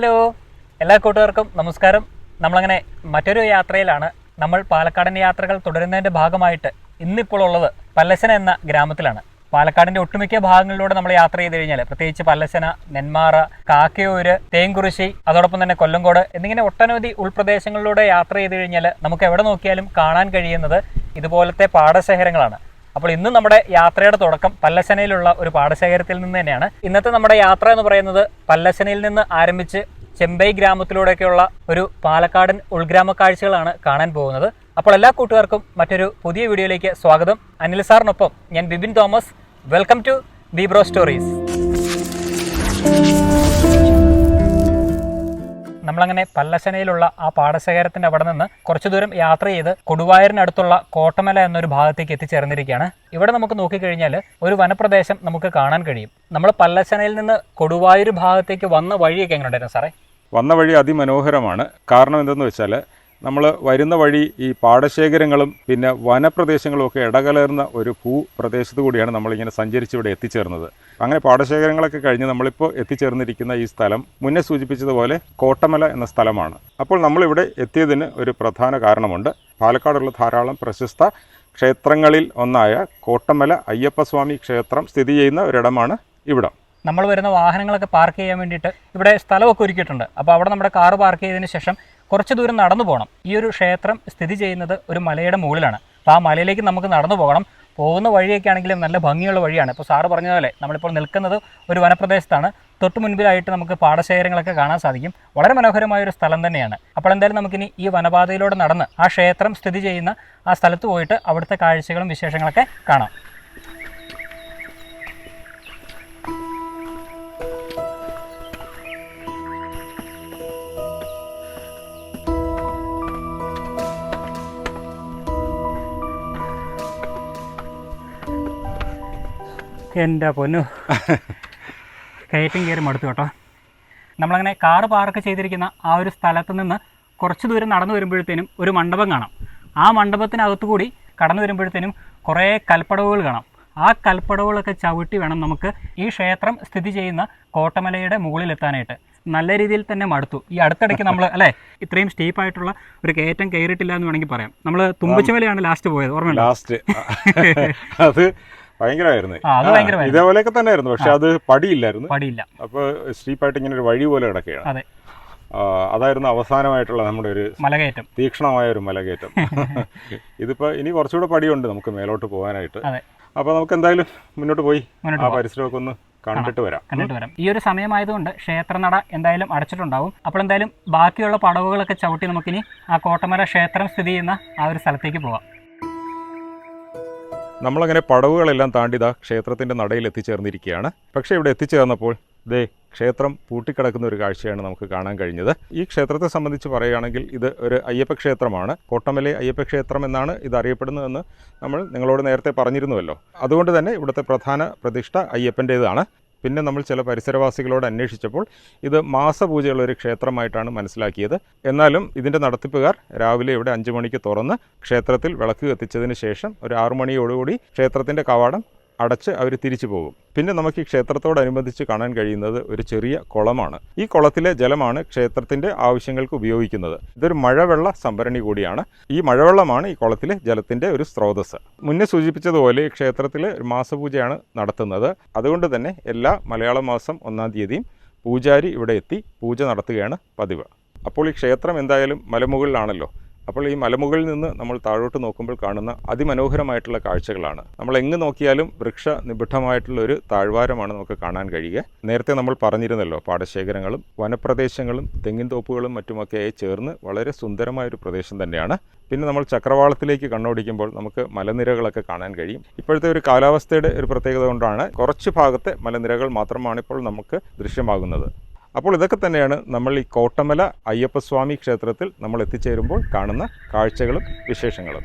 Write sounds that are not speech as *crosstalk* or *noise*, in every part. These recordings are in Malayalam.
ഹലോ എല്ലാ കൂട്ടുകാർക്കും നമസ്കാരം. നമ്മളങ്ങനെ മറ്റൊരു യാത്രയിലാണ്. നമ്മൾ പാലക്കാടിന്റെ യാത്രകൾ തുടരുന്നതിന്റെ ഭാഗമായിട്ട് ഇന്നിപ്പോൾ ഉള്ളത് പല്ലശന എന്ന ഗ്രാമത്തിലാണ്. പാലക്കാടിന്റെ ഒട്ടുമിക്ക ഭാഗങ്ങളിലൂടെ നമ്മൾ യാത്ര ചെയ്ത് കഴിഞ്ഞാൽ പ്രത്യേകിച്ച് പല്ലശന നെന്മാറ കാക്കയൂര് തേങ്കുറിശി അതോടൊപ്പം തന്നെ കൊല്ലങ്കോട് എന്നിങ്ങനെ ഒട്ടനവധി ഉൾപ്രദേശങ്ങളിലൂടെ യാത്ര ചെയ്ത് കഴിഞ്ഞാൽ നമുക്ക് എവിടെ നോക്കിയാലും കാണാൻ കഴിയുന്നത് ഇതുപോലത്തെ പാടശേഖരങ്ങളാണ്. അപ്പോൾ ഇന്ന് നമ്മുടെ യാത്രയുടെ തുടക്കം പല്ലശനയിലുള്ള ഒരു പാടശേഖരത്തിൽ നിന്ന് തന്നെയാണ്. ഇന്നത്തെ നമ്മുടെ യാത്ര എന്ന് പറയുന്നത് പല്ലശനയിൽ നിന്ന് ആരംഭിച്ച് ചെമ്പൈ ഗ്രാമത്തിലൂടെയൊക്കെയുള്ള ഒരു പാലക്കാടൻ ഉൾഗ്രാമ കാഴ്ചകളാണ് കാണാൻ പോകുന്നത്. അപ്പോൾ എല്ലാ കൂട്ടുകാർക്കും മറ്റൊരു പുതിയ വീഡിയോയിലേക്ക് സ്വാഗതം. അനിൽ സാറിനൊപ്പം ഞാൻ Bibin Thomas. Welcome to Bibro stories. നമ്മളങ്ങനെ പല്ലശനയിലുള്ള ആ പാടശേഖരത്തിന്റെ അവിടെ നിന്ന് കുറച്ചു ദൂരം യാത്ര ചെയ്ത് കൊടുവായൂരിനടുത്തുള്ള കോട്ടമല എന്നൊരു ഭാഗത്തേക്ക് എത്തിച്ചേർന്നിരിക്കുകയാണ്. ഇവിടെ നമുക്ക് നോക്കിക്കഴിഞ്ഞാൽ ഒരു വനപ്രദേശം നമുക്ക് കാണാൻ കഴിയും. നമ്മൾ പല്ലശനയിൽ നിന്ന് കൊടുവായൂർ ഭാഗത്തേക്ക് വന്ന വഴിയൊക്കെ എങ്ങനെ ഉണ്ടായിരുന്നു സാറേ? വന്ന വഴി അതിമനോഹരമാണ്. കാരണം എന്തെന്ന് വെച്ചാൽ നമ്മൾ വരുന്ന വഴി ഈ പാടശേഖരങ്ങളും പിന്നെ വനപ്രദേശങ്ങളും ഒക്കെ ഇടകലർന്ന ഒരു ഭൂപ്രദേശത്തു കൂടിയാണ് നമ്മളിങ്ങനെ സഞ്ചരിച്ച് ഇവിടെ എത്തിച്ചേർന്നത്. അങ്ങനെ പാടശേഖരങ്ങളൊക്കെ കഴിഞ്ഞ് നമ്മളിപ്പോൾ എത്തിച്ചേർന്നിരിക്കുന്ന ഈ സ്ഥലം മുന്നേ സൂചിപ്പിച്ചതുപോലെ കോട്ടമല എന്ന സ്ഥലമാണ്. അപ്പോൾ നമ്മളിവിടെ എത്തിയതിന് ഒരു പ്രധാന കാരണമുണ്ട്. പാലക്കാടുള്ള ധാരാളം പ്രശസ്ത ക്ഷേത്രങ്ങളിൽ ഒന്നായ കോട്ടമല അയ്യപ്പസ്വാമി ക്ഷേത്രം സ്ഥിതി ചെയ്യുന്ന ഒരിടമാണ് ഇവിടം. നമ്മൾ വരുന്ന വാഹനങ്ങളൊക്കെ പാർക്ക് ചെയ്യാൻ വേണ്ടിയിട്ട് ഇവിടെ സ്ഥലമൊക്കെ ഒരുക്കിയിട്ടുണ്ട്. അപ്പോൾ അവിടെ നമ്മുടെ കാറ് പാർക്ക് ചെയ്തതിന് ശേഷം കുറച്ച് ദൂരം നടന്നു പോകണം. ഈ ഒരു ക്ഷേത്രം സ്ഥിതി ചെയ്യുന്നത് ഒരു മലയുടെ മുകളിലാണ്. അപ്പോൾ ആ മലയിലേക്ക് നമുക്ക് നടന്നു പോകണം. പോകുന്ന വഴിയൊക്കെ ആണെങ്കിലും നല്ല ഭംഗിയുള്ള വഴിയാണ്. ഇപ്പോൾ സാറ് പറഞ്ഞ പോലെ നമ്മളിപ്പോൾ നിൽക്കുന്നത് ഒരു വനപ്രദേശത്താണ്. തൊട്ട് മുൻപിലായിട്ട് നമുക്ക് പാടശേഖരങ്ങളൊക്കെ കാണാൻ സാധിക്കും. വളരെ മനോഹരമായ ഒരു സ്ഥലം തന്നെയാണ്. അപ്പോൾ എന്തായാലും നമുക്കിനി ഈ വനപാതയിലൂടെ നടന്ന് ആ ക്ഷേത്രം സ്ഥിതി ചെയ്യുന്ന ആ സ്ഥലത്ത് പോയിട്ട് അവിടുത്തെ കാഴ്ചകളും വിശേഷങ്ങളൊക്കെ കാണാം. എന്റെ പൊന്നു. കയറ്റം കയറി മടുത്തു കേട്ടോ. നമ്മളങ്ങനെ കാറ് പാർക്ക് ചെയ്തിരിക്കുന്ന ആ ഒരു സ്ഥലത്ത് നിന്ന് കുറച്ച് ദൂരം നടന്നു വരുമ്പോഴത്തേനും ഒരു മണ്ഡപം കാണാം. ആ മണ്ഡപത്തിനകത്തു കൂടി കടന്നു വരുമ്പോഴത്തേനും കുറേ കൽപ്പടവുകൾ കാണാം. ആ കൽപ്പടവുകളൊക്കെ ചവിട്ടി വേണം നമുക്ക് ഈ ക്ഷേത്രം സ്ഥിതി ചെയ്യുന്ന കോട്ടമലയുടെ മുകളിലെത്താനായിട്ട്. നല്ല രീതിയിൽ തന്നെ മടുത്തു. ഈ അടുത്തിടയ്ക്ക് നമ്മൾ അല്ലേ ഇത്രയും സ്റ്റീപ്പ് ആയിട്ടുള്ള ഒരു കയറ്റം കയറിയിട്ടില്ല എന്ന് വേണമെങ്കിൽ പറയാം. നമ്മൾ തുമ്പച്ചുമലയാണ് ലാസ്റ്റ് പോയത് ഓർമ്മയുണ്ടോ? ലാസ്റ്റ് അത് ഭയങ്കരമായിരുന്നു. ഇതേപോലെയൊക്കെ തന്നെയായിരുന്നു. പക്ഷെ അത് പടിയില്ലായിരുന്നു. പടിയില്ല. അപ്പോൾ സ്റ്റീപ്പായിട്ട് ഇങ്ങനെ ഒരു വഴി പോലെ കിടക്കുകയാണ്. അതെ. അതായിരുന്നു അവസാനമായിട്ടുള്ള നമ്മുടെ ഒരു മലകയറ്റം. തീക്ഷണമായ ഒരു മലകയറ്റം. *laughs* ഇതിപ്പോ ഇനി കുറച്ചുകൂടെ പടിയുണ്ട് നമുക്ക് മേലോട്ട് പോകാനായിട്ട്. അപ്പൊ നമുക്ക് എന്തായാലും മുന്നോട്ട് പോയി. ആ. പരിസരമൊക്കെ ഒന്ന് കണ്ടിട്ട് വരാം. കണ്ടിട്ട് വരാം. ഈ ഒരു സമയമായതുകൊണ്ട് ക്ഷേത്രനട എന്തായാലും അടച്ചിട്ടുണ്ടാവും. അപ്പോൾ എന്തായാലും ബാക്കിയുള്ള പടവുകളൊക്കെ ചവിട്ടി നമുക്കിനി ആ കോട്ടമല ക്ഷേത്രം സ്ഥിതി ചെയ്യുന്ന ആ ഒരു സ്ഥലത്തേക്ക് പോവാം. നമ്മളങ്ങനെ പടവുകളെല്ലാം താണ്ടി ഇതാ ക്ഷേത്രത്തിന്റെ നടയിൽ എത്തിച്ചേർന്നിരിക്കുകയാണ്. പക്ഷേ ഇവിടെ എത്തിച്ചേർന്നപ്പോൾ ദേ ക്ഷേത്രം പൂട്ടിക്കിടക്കുന്ന ഒരു കാഴ്ചയാണ് നമുക്ക് കാണാൻ കഴിഞ്ഞത്. ഈ ക്ഷേത്രത്തെ സംബന്ധിച്ച് പറയുകയാണെങ്കിൽ ഇത് ഒരു അയ്യപ്പ ക്ഷേത്രമാണ്. കോട്ടമലെ അയ്യപ്പ ക്ഷേത്രം എന്നാണ് ഇത് അറിയപ്പെടുന്നതെന്ന് നമ്മൾ നിങ്ങളോട് നേരത്തെ പറഞ്ഞിരുന്നുവല്ലോ. അതുകൊണ്ട് തന്നെ ഇവിടുത്തെ പ്രധാന പ്രതിഷ്ഠ അയ്യപ്പന്റേതാണ്. പിന്നെ നമ്മൾ ചില പരിസരവാസികളോട് അന്വേഷിച്ചപ്പോൾ ഇത് മാസപൂജയുള്ള ഒരു ക്ഷേത്രമായിട്ടാണ് മനസ്സിലാക്കിയത്. എന്നാലും ഇതിന്റെ നടത്തിപ്പുകാർ രാവിലെ ഇവിടെ അഞ്ച് മണിക്ക് തുറന്ന് ക്ഷേത്രത്തിൽ വിളക്ക് കത്തിച്ചതിന് ശേഷം ഒരു ആറു മണിയോടുകൂടി ക്ഷേത്രത്തിന്റെ കവാടം അടച്ച് അവർ തിരിച്ചു പോകും. പിന്നെ നമുക്ക് ഈ ക്ഷേത്രത്തോടനുബന്ധിച്ച് കാണാൻ കഴിയുന്നത് ഒരു ചെറിയ കുളമാണ്. ഈ കുളത്തിലെ ജലമാണ് ക്ഷേത്രത്തിന്റെ ആവശ്യങ്ങൾക്ക് ഉപയോഗിക്കുന്നത്. ഇതൊരു മഴവെള്ള സംഭരണി കൂടിയാണ്. ഈ മഴവെള്ളമാണ് ഈ കുളത്തിലെ ജലത്തിന്റെ ഒരു സ്രോതസ് മുന്നേ സൂചിപ്പിച്ചതുപോലെ ഈ ക്ഷേത്രത്തിൽ മാസപൂജയാണ് നടത്തുന്നത്. അതുകൊണ്ട് തന്നെ എല്ലാ മലയാള മാസം ഒന്നാം തീയതിയും പൂജാരി ഇവിടെ എത്തി പൂജ നടത്തുകയാണ് പതിവ്. അപ്പോൾ ഈ ക്ഷേത്രം എന്തായാലും മലമുകളിലാണല്ലോ. അപ്പോൾ ഈ മലമുകളിൽ നിന്ന് നമ്മൾ താഴോട്ട് നോക്കുമ്പോൾ കാണുന്ന അതിമനോഹരമായിട്ടുള്ള കാഴ്ചകളാണ്. നമ്മൾ എങ്ങ് നോക്കിയാലും വൃക്ഷ നിബിഡമായിട്ടുള്ള ഒരു താഴ്വാരമാണ് നമുക്ക് കാണാൻ കഴിയുക. നേരത്തെ നമ്മൾ പറഞ്ഞിരുന്നല്ലോ പാടശേഖരങ്ങളും വനപ്രദേശങ്ങളും തെങ്ങിൻ തോപ്പുകളും മറ്റുമൊക്കെയായി ചേർന്ന് വളരെ സുന്ദരമായ ഒരു പ്രദേശം തന്നെയാണ്. പിന്നെ നമ്മൾ ചക്രവാളത്തിലേക്ക് കണ്ണോടിക്കുമ്പോൾ നമുക്ക് മലനിരകളൊക്കെ കാണാൻ കഴിയും. ഇപ്പോഴത്തെ ഒരു കാലാവസ്ഥയുടെ ഒരു പ്രത്യേകത കൊണ്ടാണ് കുറച്ച് ഭാഗത്തെ മലനിരകൾ മാത്രമാണ് ഇപ്പോൾ നമുക്ക് ദൃശ്യമാകുന്നത്. അപ്പോൾ ഇതൊക്കെ തന്നെയാണ് നമ്മൾ ഈ കോട്ടമല അയ്യപ്പസ്വാമി ക്ഷേത്രത്തിൽ നമ്മൾ എത്തിച്ചേരുമ്പോൾ കാണുന്ന കാഴ്ചകളും വിശേഷങ്ങളും.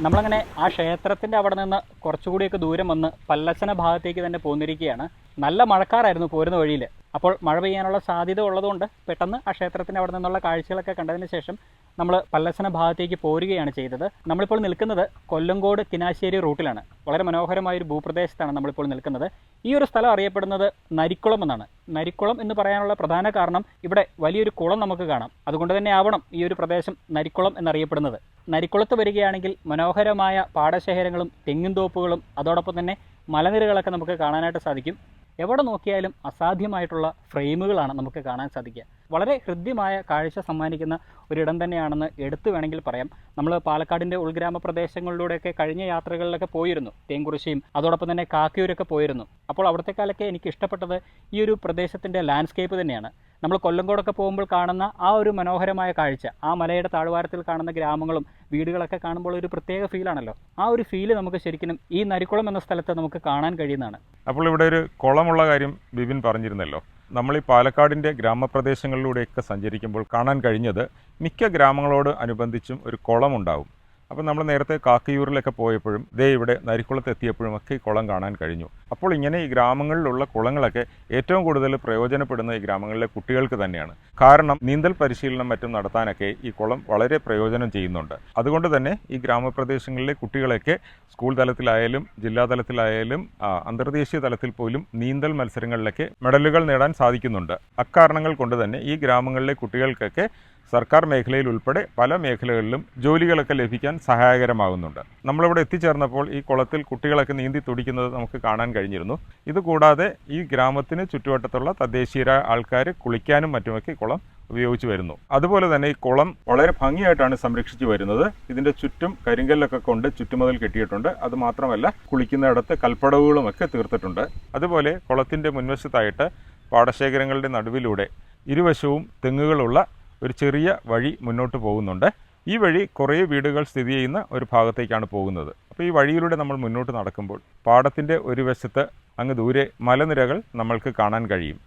നമ്മളങ്ങനെ ആ ക്ഷേത്രത്തിന്റെ അവിടെ നിന്ന് കുറച്ചുകൂടിയൊക്കെ ദൂരം വന്ന് പല്ലച്ചന ഭാഗത്തേക്ക് തന്നെ പോന്നിരിക്കുകയാണ്. നല്ല മഴക്കാറായിരുന്നു പോരുന്ന വഴിയിൽ. അപ്പോൾ മഴ പെയ്യാനുള്ള സാധ്യത ഉള്ളതുകൊണ്ട് പെട്ടെന്ന് ആ ക്ഷേത്രത്തിന്റെ അവിടെ നിന്നുള്ള കാഴ്ചകളൊക്കെ കണ്ടതിന് ശേഷം നമ്മൾ പല്ലശന ഭാഗത്തേക്ക് പോരുകയാണ് ചെയ്തത്. നമ്മളിപ്പോൾ നിൽക്കുന്നത് കൊല്ലങ്കോട് കിനാശ്ശേരി റൂട്ടിലാണ്. വളരെ മനോഹരമായ ഒരു ഭൂപ്രദേശത്താണ് നമ്മളിപ്പോൾ നിൽക്കുന്നത്. ഈ ഒരു സ്ഥലം അറിയപ്പെടുന്നത് നരിക്കുളം എന്നാണ്. നരിക്കുളം എന്ന് പറയാനുള്ള പ്രധാന കാരണം ഇവിടെ വലിയൊരു കുളം നമുക്ക് കാണാം. അതുകൊണ്ട് തന്നെ ആവണം ഈ ഒരു പ്രദേശം നരിക്കുളം എന്നറിയപ്പെടുന്നത്. നരിക്കുളത്ത് വരികയാണെങ്കിൽ മനോഹരമായ പാടശേഖരങ്ങളും തെങ്ങിൻതോപ്പുകളും അതോടൊപ്പം തന്നെ മലനിരകളൊക്കെ നമുക്ക് കാണാനായിട്ട് സാധിക്കും. എവിടെ നോക്കിയാലും അസാധ്യമായിട്ടുള്ള ഫ്രെയിമുകളാണ് നമുക്ക് കാണാൻ സാധിക്കുക. വളരെ ഹൃദ്യമായ കാഴ്ച സമ്മാനിക്കുന്ന ഒരിടം തന്നെയാണെന്ന് എടുത്തു വേണമെങ്കിൽ പറയാം. നമ്മൾ പാലക്കാടിന്റെ ഉൾഗ്രാമ പ്രദേശങ്ങളിലൂടെയൊക്കെ കഴിഞ്ഞ യാത്രകളിലൊക്കെ പോയിരുന്നു തേങ്കുറിശ്ശിയും അതോടൊപ്പം തന്നെ കാക്കയൂരൊക്കെ പോയിരുന്നു. അപ്പോൾ അവിടുത്തെ കാലൊക്കെ എനിക്ക് ഇഷ്ടപ്പെട്ടത് ഈ ഒരു പ്രദേശത്തിന്റെ ലാൻഡ്സ്കേപ്പ് തന്നെയാണ്. നമ്മൾ കൊല്ലങ്കോടൊക്കെ പോകുമ്പോൾ കാണുന്ന ആ ഒരു മനോഹരമായ കാഴ്ച ആ മലയുടെ താഴ്വാരത്തിൽ കാണുന്ന ഗ്രാമങ്ങളും വീടുകളൊക്കെ കാണുമ്പോൾ ഒരു പ്രത്യേക ഫീലാണല്ലോ ആ ഒരു ഫീൽ നമുക്ക് ശരിക്കും ഈ നരിക്കുളം എന്ന സ്ഥലത്ത് നമുക്ക് കാണാൻ കഴിയുന്നതാണ്. അപ്പോൾ ഇവിടെ ഒരു കുളമുള്ള കാര്യം ബിബിൻ പറഞ്ഞിരുന്നല്ലോ. നമ്മൾ ഈ പാലക്കാടിന്റെ ഗ്രാമപ്രദേശങ്ങളിലൂടെയൊക്കെ സഞ്ചരിക്കുമ്പോൾ കാണാൻ കഴിഞ്ഞത് മിക്ക ഗ്രാമങ്ങളോട് അനുബന്ധിച്ചും ഒരു കുളമുണ്ടാവും. അപ്പോൾ നമ്മൾ നേരത്തെ കാക്കയൂരിലൊക്കെ പോയപ്പോഴും ദേ ഇവിടെ നരിക്കുളത്ത് എത്തിയപ്പോഴും ഒക്കെ ഈ കുളം കാണാൻ കഴിഞ്ഞു. അപ്പോൾ ഇങ്ങനെ ഈ ഗ്രാമങ്ങളിലുള്ള കുളങ്ങളൊക്കെ ഏറ്റവും കൂടുതൽ പ്രയോജനപ്പെടുന്ന ഈ ഗ്രാമങ്ങളിലെ കുട്ടികൾക്ക് തന്നെയാണ്. കാരണം നീന്തൽ പരിശീലനം മറ്റും നടത്താനൊക്കെ ഈ കുളം വളരെ പ്രയോജനം ചെയ്യുന്നുണ്ട്. അതുകൊണ്ട് തന്നെ ഈ ഗ്രാമപ്രദേശങ്ങളിലെ കുട്ടികളെയൊക്കെ സ്കൂൾ തലത്തിലായാലും ജില്ലാ തലത്തിലായാലും അന്തർദേശീയ തലത്തിൽ പോലും നീന്തൽ മത്സരങ്ങളിലൊക്കെ മെഡലുകൾ നേടാൻ സാധിക്കുന്നുണ്ട്. അക്കാരണങ്ങൾ കൊണ്ട് തന്നെ ഈ ഗ്രാമങ്ങളിലെ കുട്ടികൾക്കൊക്കെ സർക്കാർ മേഖലയിൽ ഉൾപ്പെടെ പല മേഖലകളിലും ജോലികളൊക്കെ ലഭിക്കാൻ സഹായകരമാകുന്നുണ്ട്. നമ്മളിവിടെ എത്തിച്ചേർന്നപ്പോൾ ഈ കുളത്തിൽ കുട്ടികളൊക്കെ നീന്തി തുടിക്കുന്നത് നമുക്ക് കാണാൻ കഴിഞ്ഞിരുന്നു. ഇതുകൂടാതെ ഈ ഗ്രാമത്തിന് ചുറ്റുവട്ടത്തുള്ള തദ്ദേശീയ ആൾക്കാർ കുളിക്കാനും മറ്റുമൊക്കെ കുളം ഉപയോഗിച്ച് വരുന്നു. അതുപോലെ തന്നെ ഈ കുളം വളരെ ഭംഗിയായിട്ടാണ് സംരക്ഷിച്ചു വരുന്നത്. ഇതിന്റെ ചുറ്റും കരിങ്കല്ലൊക്കെ കൊണ്ട് ചുറ്റുമതിൽ കെട്ടിയിട്ടുണ്ട്. അത് മാത്രമല്ല കുളിക്കുന്നിടത്ത് കൽപ്പടവുകളും ഒക്കെ തീർത്തിട്ടുണ്ട്. അതുപോലെ കുളത്തിന്റെ മുൻവശത്തായിട്ട് പാടശേഖരങ്ങളുടെ നടുവിലൂടെ ഇരുവശവും തെങ്ങുകളുള്ള ഒരു ചെറിയ വഴി മുന്നോട്ട് പോകുന്നുണ്ട്. ഈ വഴി കുറേ വീടുകൾ സ്ഥിതി ചെയ്യുന്ന ഒരു ഭാഗത്തേക്കാണ് പോകുന്നത്. അപ്പോൾ ഈ വഴിയിലൂടെ നമ്മൾ മുന്നോട്ട് നടക്കുമ്പോൾ പാടത്തിന്റെ ഒരു വശത്ത് അങ്ങ് ദൂരെ മലനിരകൾ നമ്മൾക്ക് കാണാൻ കഴിയും.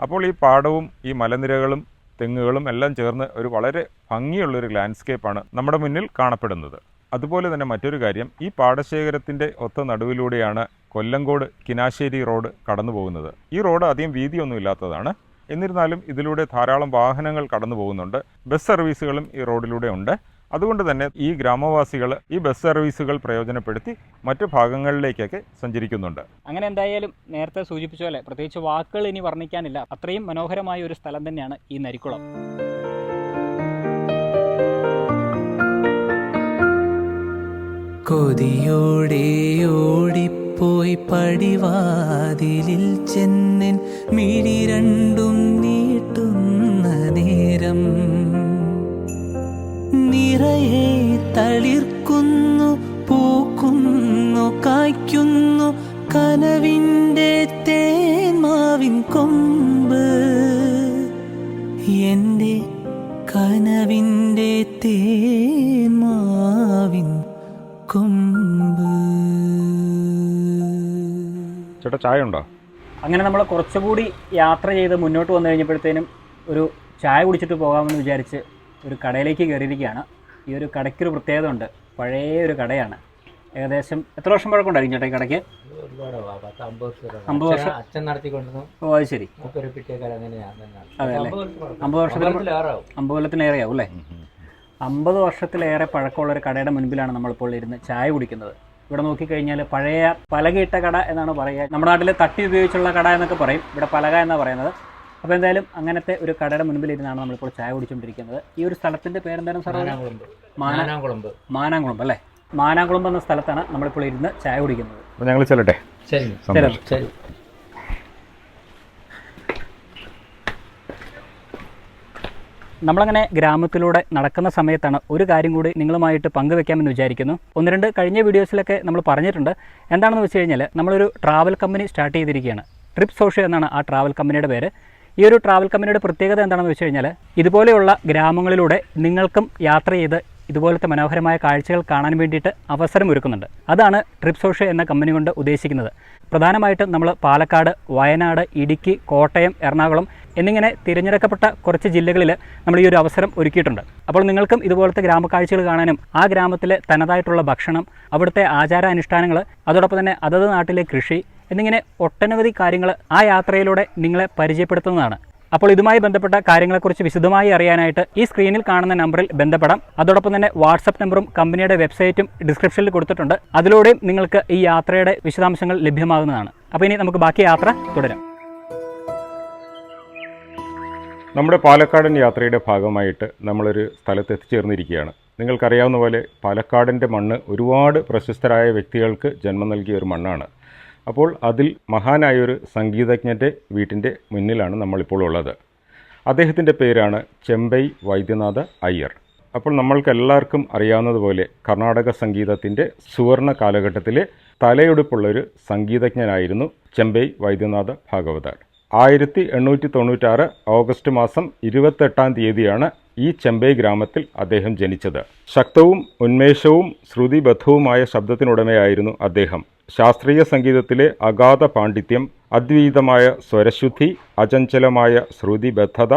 അപ്പോൾ ഈ പാടവും ഈ മലനിരകളും തെങ്ങുകളും എല്ലാം ചേർന്ന് ഒരു വളരെ ഭംഗിയുള്ളൊരു ലാൻഡ്സ്കേപ്പാണ് നമ്മുടെ മുന്നിൽ കാണപ്പെടുന്നത്. അതുപോലെ തന്നെ മറ്റൊരു കാര്യം ഈ പാടശേഖരത്തിന്റെ ഒത്ത നടുവിലൂടെയാണ് കൊല്ലങ്കോട് കിനാശ്ശേരി റോഡ് കടന്നു പോകുന്നത് ഈ റോഡ് അധികം വീതിയൊന്നും ഇല്ലാത്തതാണ്. എന്നിരുന്നാലും ഇതിലൂടെ ധാരാളം വാഹനങ്ങൾ കടന്നു പോകുന്നുണ്ട്. ബസ് സർവീസുകളും ഈ റോഡിലൂടെ ഉണ്ട്. അതുകൊണ്ട് തന്നെ ഈ ഗ്രാമവാസികൾ ഈ ബസ് സർവീസുകൾ പ്രയോജനപ്പെടുത്തി മറ്റു ഭാഗങ്ങളിലേക്കൊക്കെ സഞ്ചരിക്കുന്നുണ്ട്. അങ്ങനെ എന്തായാലും നേരത്തെ സൂചിപ്പിച്ച പോലെ പ്രത്യേകിച്ച് വാക്കുകൾ ഇനി വർണിക്കാനില്ല. അത്രയും മനോഹരമായ ഒരു സ്ഥലം തന്നെയാണ് ഈ നരിക്കുളം. കൊതിയോടെ ഓടിപ്പോയി പടിവാതിലിൽ ചെന്നിൻ മിഴി രണ്ടും നീട്ടുന്ന നേരം. നിറയെ തളിർക്കുന്നു പൂക്കുന്നു കായ്ക്കുന്നു കനവിന്റെ തേന്മാവിൻ കൊമ്പ്. എന്റെ കനവിന്റെ തേന്മാവിൻ കൊമ്പ്. ചേട്ടാ ചായ ഉണ്ടോ അങ്ങനെ നമ്മൾ കുറച്ചുകൂടി യാത്ര ചെയ്ത് മുന്നോട്ട് വന്നു കഴിഞ്ഞപ്പോഴത്തേനും ഒരു ചായ കുടിച്ചിട്ട് പോകാമെന്ന് വിചാരിച്ച് ഒരു കടയിലേക്ക് കയറിയിരിക്കുകയാണ്. ഈ ഒരു കടയ്ക്കൊരു പ്രത്യേകത ഉണ്ട്. പഴയ ഒരു കടയാണ്. ഏകദേശം എത്ര വർഷം പഴക്കമുണ്ടായിരിക്കും ചേട്ടാ ഈ കടയ്ക്ക്? അമ്പത് വർഷം അച്ഛൻ- നടത്തിക്കൊണ്ടിരുന്നു ഓ അത് ശരി. അതെ അല്ലേ? അമ്പത് വർഷം പഴക്കം. അമ്പത് കൊല്ലത്തിലേറെ ആവും അമ്പത് കൊല്ലത്തിലേറെയാവും അല്ലേ? അമ്പത് വർഷത്തിലേറെ പഴക്കമുള്ള ഒരു കടയുടെ മുൻപിലാണ് നമ്മളിപ്പോൾ ഇരുന്ന് ചായ കുടിക്കുന്നത്. ഇവിടെ നോക്കിക്കഴിഞ്ഞാൽ പഴയ പലകയിട്ട കട എന്നാണ് പറയുക. നമ്മുടെ നാട്ടിൽ തട്ടി ഉപയോഗിച്ചുള്ള കട എന്നൊക്കെ പറയും. ഇവിടെ പലക എന്നാണ് പറയുന്നത്. അപ്പോൾ എന്തായാലും അങ്ങനത്തെ ഒരു കടയുടെ മുൻപിലിരുന്നാണ് നമ്മളിപ്പോൾ ചായ കുടിച്ചുകൊണ്ടിരിക്കുന്നത് ഈ ഒരു സ്ഥലത്തിന്റെ പേരെന്തായാലും സാർ മാനാംകുളമ്പ്. മാനാകുളമ്പ്. മാനാംകുളമ്പ്. അല്ലേ? മാനാംകുളമ്പ് എന്ന സ്ഥലത്താണ് നമ്മളിപ്പോൾ ഇരുന്ന് ചായ കുടിക്കുന്നത്. അപ്പോൾ ഞങ്ങൾ ചെല്ലട്ടെ? ശരി. ശരി. നമ്മളങ്ങനെ ഗ്രാമത്തിലൂടെ നടക്കുന്ന സമയത്താണ് ഒരു കാര്യം കൂടി നിങ്ങളുമായിട്ട് പങ്കുവെക്കാമെന്ന് വിചാരിക്കുന്നു. ഒന്ന് രണ്ട് കഴിഞ്ഞ വീഡിയോസിലൊക്കെ നമ്മൾ പറഞ്ഞിട്ടുണ്ട്. എന്താണെന്ന് വെച്ച് കഴിഞ്ഞാൽ നമ്മളൊരു ട്രാവൽ കമ്പനി സ്റ്റാർട്ട് ചെയ്തിരിക്കുകയാണ്. ട്രിപ്പ് സോഷ്യ എന്നാണ് ആ ട്രാവൽ കമ്പനിയുടെ പേര്. ഈ ഒരു ട്രാവൽ കമ്പനിയുടെ പ്രത്യേകത എന്താണെന്ന് വെച്ച് കഴിഞ്ഞാൽ ഇതുപോലെയുള്ള ഗ്രാമങ്ങളിലൂടെ നിങ്ങൾക്കും യാത്ര ചെയ്ത് ഇതുപോലത്തെ മനോഹരമായ കാഴ്ചകൾ കാണാൻ വേണ്ടിയിട്ട് അവസരമൊരുക്കുന്നുണ്ട് അതാണ് ട്രിപ്സോഷ് എന്ന കമ്പനി കൊണ്ട് ഉദ്ദേശിക്കുന്നത്. പ്രധാനമായിട്ടും നമ്മൾ പാലക്കാട് വയനാട് ഇടുക്കി കോട്ടയം എറണാകുളം എന്നിങ്ങനെ തിരഞ്ഞെടുക്കപ്പെട്ട കുറച്ച് ജില്ലകളിൽ നമ്മൾ ഈ ഒരു അവസരം ഒരുക്കിയിട്ടുണ്ട്. അപ്പോൾ നിങ്ങൾക്കും ഇതുപോലത്തെ ഗ്രാമക്കാഴ്ചകൾ കാണാനും ആ ഗ്രാമത്തിലെ തനതായിട്ടുള്ള ഭക്ഷണം അവിടുത്തെ ആചാരാനുഷ്ഠാനങ്ങൾ അതോടൊപ്പം തന്നെ അതത് നാട്ടിലെ കൃഷി എന്നിങ്ങനെ ഒട്ടനവധി കാര്യങ്ങൾ ആ യാത്രയിലൂടെ നിങ്ങളെ പരിചയപ്പെടുത്തുന്നതാണ്. അപ്പോൾ ഇതുമായി ബന്ധപ്പെട്ട കാര്യങ്ങളെക്കുറിച്ച് വിശദമായി അറിയാനായിട്ട് ഈ സ്ക്രീനിൽ കാണുന്ന നമ്പറിൽ ബന്ധപ്പെടാം. അതോടൊപ്പം തന്നെ വാട്സപ്പ് നമ്പറും കമ്പനിയുടെ വെബ്സൈറ്റും ഡിസ്ക്രിപ്ഷനിൽ കൊടുത്തിട്ടുണ്ട്. അതിലൂടെയും നിങ്ങൾക്ക് ഈ യാത്രയുടെ വിശദാംശങ്ങൾ ലഭ്യമാകുന്നതാണ്. അപ്പോൾ ഇനി നമുക്ക് ബാക്കി യാത്ര തുടരാം. നമ്മുടെ പാലക്കാടൻ യാത്രയുടെ ഭാഗമായിട്ട് നമ്മളൊരു സ്ഥലത്ത് എത്തിച്ചേർന്നിരിക്കുകയാണ്. നിങ്ങൾക്കറിയാവുന്ന പോലെ പാലക്കാടിന്റെ മണ്ണ് ഒരുപാട് പ്രശസ്തരായ വ്യക്തികൾക്ക് ജന്മം നൽകിയ ഒരു മണ്ണാണ്. അപ്പോൾ അതിൽ മഹാനായൊരു സംഗീതജ്ഞന്റെ വീട്ടിന്റെ മുന്നിലാണ് നമ്മളിപ്പോൾ ഉള്ളത്. അദ്ദേഹത്തിന്റെ പേരാണ് ചെമ്പൈ വൈദ്യനാഥ അയ്യർ. അപ്പോൾ നമ്മൾക്കെല്ലാവർക്കും അറിയാവുന്നതുപോലെ കർണാടക സംഗീതത്തിന്റെ സുവർണ കാലഘട്ടത്തിലെ തലയെടുപ്പുള്ളൊരു സംഗീതജ്ഞനായിരുന്നു ചെമ്പൈ വൈദ്യനാഥ ഭാഗവതർ. ആയിരത്തി എണ്ണൂറ്റി തൊണ്ണൂറ്റാറ് ഓഗസ്റ്റ് മാസം ഇരുപത്തെട്ടാം തീയതിയാണ് ഈ ചെമ്പൈ ഗ്രാമത്തിൽ അദ്ദേഹം ജനിച്ചത്. ശക്തവും ഉന്മേഷവും ശ്രുതിബദ്ധവുമായ ശബ്ദത്തിനുടമയായിരുന്നു അദ്ദേഹം. ശാസ്ത്രീയ സംഗീതത്തിലെ അഗാധ പാണ്ഡിത്യം അദ്വൈതമായ സ്വരശുദ്ധി അചഞ്ചലമായ ശ്രുതിബദ്ധത